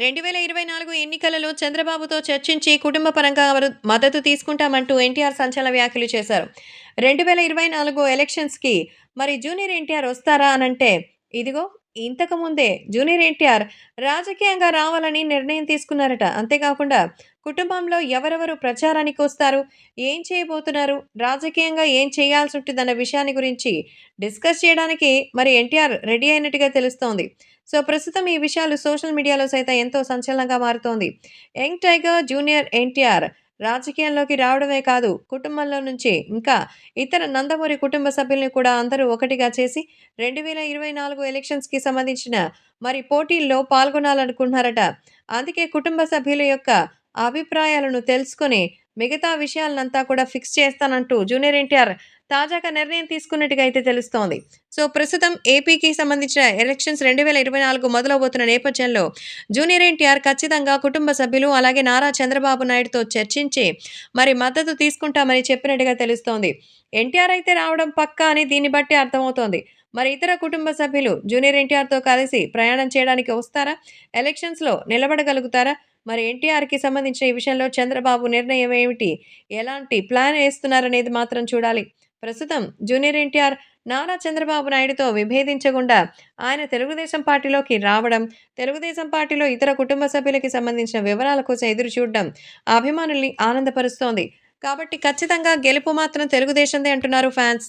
రెండు వేల ఇరవై నాలుగు ఎన్నికలలో చంద్రబాబుతో చర్చించి కుటుంబ పరంగా వారు మద్దతు తీసుకుంటామంటూ ఎన్టీఆర్ సంచలన వ్యాఖ్యలు చేశారు. రెండు వేల ఇరవై నాలుగు ఎలక్షన్స్కి మరి జూనియర్ ఎన్టీఆర్ వస్తారా అనంటే ఇదిగో ఇంతకు ముందే జూనియర్ ఎన్టీఆర్ రాజకీయంగా రావాలని నిర్ణయం తీసుకున్నారట. అంతేకాకుండా కుటుంబంలో ఎవరెవరు ప్రచారానికి వస్తారు ఏం చేయబోతున్నారు రాజకీయంగా ఏం చేయాల్సి ఉంటుందన్న విషయాన్ని గురించి డిస్కస్ చేయడానికి మరి ఎన్టీఆర్ రెడీ అయినట్టుగా తెలుస్తోంది. సో ప్రస్తుతం ఈ విషయాలు సోషల్ మీడియాలో సైతం ఎంతో సంచలనంగా మారుతోంది. యంగ్ టైగర్ జూనియర్ ఎన్టీఆర్ రాజకీయంలోకి రావడమే కాదు కుటుంబంలో నుంచి ఇంకా ఇతర నందమూరి కుటుంబ సభ్యుల్ని కూడా అందరూ ఒకటిగా చేసి రెండు వేల ఇరవై నాలుగు ఎలక్షన్స్కి సంబంధించిన మరి పోటీల్లో పాల్గొనాలనుకుంటున్నారట. అందుకే కుటుంబ సభ్యుల యొక్క అభిప్రాయాలను తెలుసుకొని మిగతా విషయాలనంతా కూడా ఫిక్స్ చేస్తానంటూ జూనియర్ ఎన్టీఆర్ తాజాగా నిర్ణయం తీసుకున్నట్టుగా అయితే తెలుస్తోంది. సో ప్రస్తుతం ఏపీకి సంబంధించిన ఎలక్షన్స్ రెండు వేల ఇరవై నాలుగు మొదలవబోతున్న నేపథ్యంలో జూనియర్ ఎన్టీఆర్ ఖచ్చితంగా కుటుంబ సభ్యులు అలాగే నారా చంద్రబాబు నాయుడుతో చర్చించి మరి మద్దతు తీసుకుంటామని చెప్పినట్టుగా తెలుస్తోంది. ఎన్టీఆర్ అయితే రావడం పక్కా అని దీన్ని బట్టి అర్థమవుతోంది. మరి ఇతర కుటుంబ సభ్యులు జూనియర్ ఎన్టీఆర్తో కలిసి ప్రయాణం చేయడానికి వస్తారా? ఎలక్షన్స్లో నిలబడగలుగుతారా? మరి ఎన్టీఆర్కి సంబంధించిన ఈ విషయంలో చంద్రబాబు నిర్ణయం ఏమిటి? ఎలాంటి ప్లాన్ వేస్తున్నారనేది మాత్రం చూడాలి. ప్రస్తుతం జూనియర్ ఎన్టీఆర్ నారా చంద్రబాబు నాయుడుతో విభేదించకుండా ఆయన తెలుగుదేశం పార్టీలోకి రావడం తెలుగుదేశం పార్టీలో ఇతర కుటుంబ సభ్యులకి సంబంధించిన వివరాల కోసం ఎదురు చూడడం అభిమానుల్ని ఆనందపరుస్తోంది. కాబట్టి ఖచ్చితంగా గెలుపు మాత్రం తెలుగుదేశందే అంటున్నారు ఫ్యాన్స్.